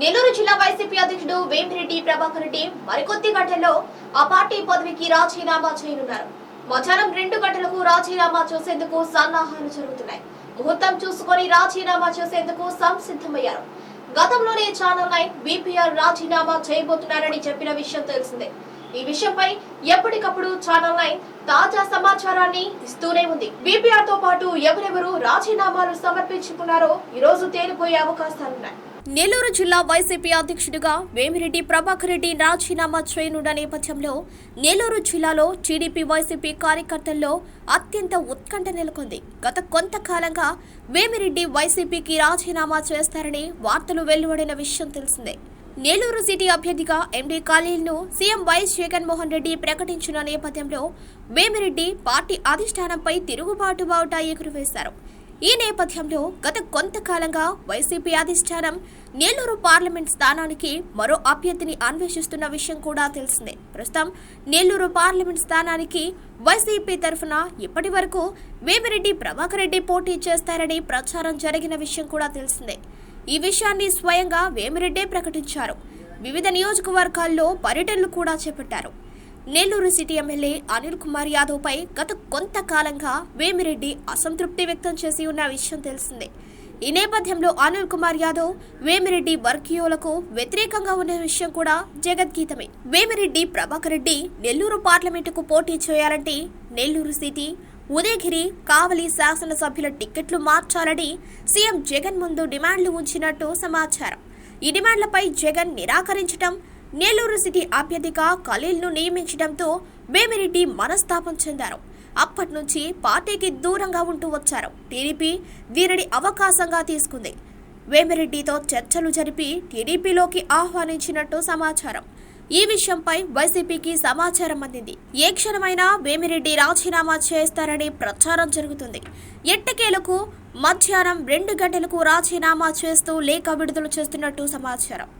నెల్లూరు జిల్లా వైసీపీ అధ్యక్షుడు వేమిరెడ్డి ప్రభాకర్ రెడ్డి మరికొద్ది గంటల్లో ఆ పార్టీ పదవికి రాజీనామా చేయనున్నారు. మధ్యాహ్నం రెండు గంటలకు రాజీనామా చేసేందుకు సన్నాహాలు జరుగుతున్నాయి. ముహూర్తం చూసుకొని రాజీనామా చేసేందుకు సంసిద్ధమయ్యారు. గతంలోనే ఛానల్ నైన్ బీపీఆర్ రాజీనామా చేయబోతున్నారని చెప్పిన విషయం తెలిసిందే. ఈ విషయంపై ఎప్పటికప్పుడు ఛానల్ నైన్ తాజా సమాచారాన్ని ఇస్తూనే ఉంది. బీపీఆర్తో పాటు ఎవరెవరు రాజీనామాలు సమర్పించుకున్నారో ఈ రోజు తేలిపోయే అవకాశాలున్నాయి నెల్లూరు జిల్లా వైసీపీ అధ్యక్షుడిగా వేమిరెడ్డి ప్రభాకర్ రెడ్డి రాజీనామా చేయనున్న నేపథ్యంలో నెల్లూరు జిల్లాలో టీడీపీ వైసీపీ కార్యకర్తల్లో అత్యంత ఉత్కంఠ నెలకొంది. గత కొంతకాలంగా వేమిరెడ్డి వైసీపీకి రాజీనామా చేస్తారని వార్తలు వెలువడిన విషయం తెలిసిందే. నేలూరు సిటీ అభ్యర్థిగా ఎండీ ఖాళీలను సీఎం వైఎస్ జగన్మోహన్ రెడ్డి ప్రకటించిన నేపథ్యంలో వేమిరెడ్డి పార్టీ అధిష్టానంపై తిరుగుబాటు బావుట ఎగురవేశారు. ఈ నేపథ్యంలో గత కొంతకాలంగా వైసీపీ అధిష్టానం నేలూరు పార్లమెంట్ స్థానానికి మరో అభ్యర్థిని అన్వేషిస్తున్న విషయం కూడా తెలిసిందే. ప్రస్తుతం నెల్లూరు పార్లమెంట్ స్థానానికి వైసీపీ తరఫున ఇప్పటి వరకు వేమిరెడ్డి ప్రభాకర్ రెడ్డి పోటీ చేస్తారని ప్రచారం జరిగిన విషయం కూడా తెలిసిందే. ఈ విషయాన్ని స్వయంగా వేమిరెడ్డే ప్రకటించారు. వివిధ నియోజకవర్గాల్లో పర్యటనలు కూడా చేపట్టారు. నెల్లూరు సిటీ ఎమ్మెల్యే అనిల్ కుమార్ యాదవ్పై గత కొంతకాలంగా వేమిరెడ్డి అసంతృప్తి వ్యక్తం చేసి ఉన్న విషయం తెలిసిందే. ఈ నేపథ్యంలో అనిల్ కుమార్ యాదవ్ వేమిరెడ్డి వర్గీయులకు వ్యతిరేకంగా ఉన్న విషయం కూడా జగద్గీతమే. వేమిరెడ్డి ప్రభాకర్ రెడ్డి నెల్లూరు పార్లమెంటుకు పోటీ చేయాలంటే నెల్లూరు సిటీ ఉదయగిరి కావలి శాసనసభ్యుల టిక్కెట్లు మార్చాలని సీఎం జగన్ ముందు డిమాండ్లు ఉంచినట్టు సమాచారం. ఈ డిమాండ్లపై జగన్ నిరాకరించడం నెల్లూరు సిటీ అభ్యర్థిగా ఖలీల్ను నియమించడంతో వేమిరెడ్డి మనస్తాపం చెందారు. అప్పటి నుంచి పార్టీకి దూరంగా ఉంటూ వచ్చారు. టీడీపీ వీరిని అవకాశంగా తీసుకుంది. వేమిరెడ్డితో చర్చలు జరిపి టీడీపీలోకి ఆహ్వానించినట్టు సమాచారం. ఈ విషయంపై వైసీపీకి సమాచారం అందింది. ఏ క్షణమైనా వేమిరెడ్డి రాజీనామా చేస్తారని ప్రచారం జరుగుతుంది. ఎట్టకేలకు మధ్యాహ్నం రెండు గంటలకు రాజీనామా చేస్తూ లేఖ విడుదల చేస్తున్నట్టు సమాచారం.